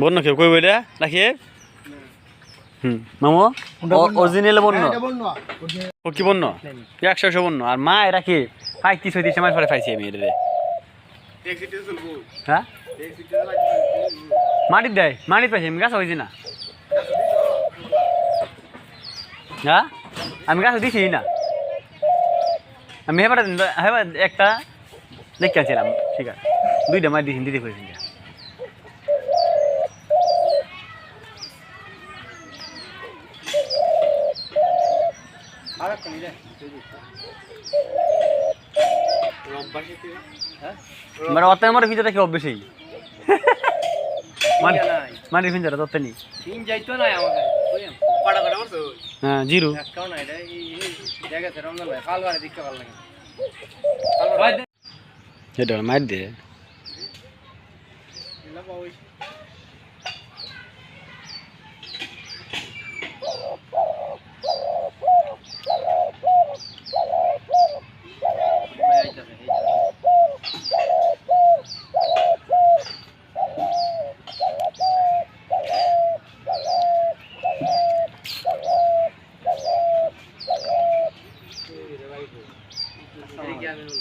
বন্য কেউ কই বইলে নাকি হুম। মামু? অরিজিনাল বন্য ও কি বন্য একশো একশো বন্য আর মা এরা কি? ফাই ছয়ত্রিশ মাস পরে ফাইছি আমি এটারে। হ্যাঁ? মাটির দেয় মাটির পাইছি আমি গাছ হয়েছি না। হ্যাঁ? আমি গাছ দিছি না। আমি হেবার হেবার একটা দেখতে আছিলাম ঠিক আছে। দুইটা মাছ দিছি দিতে পেরেছি মানে অত আমার ভিতরে কি অভ্যেসই। মানে মানে ভিতরে তত নেই। যাইতো না আমাকে হ্যাঁ জিরো। একটাও না এটা Tamam. Gelmeniz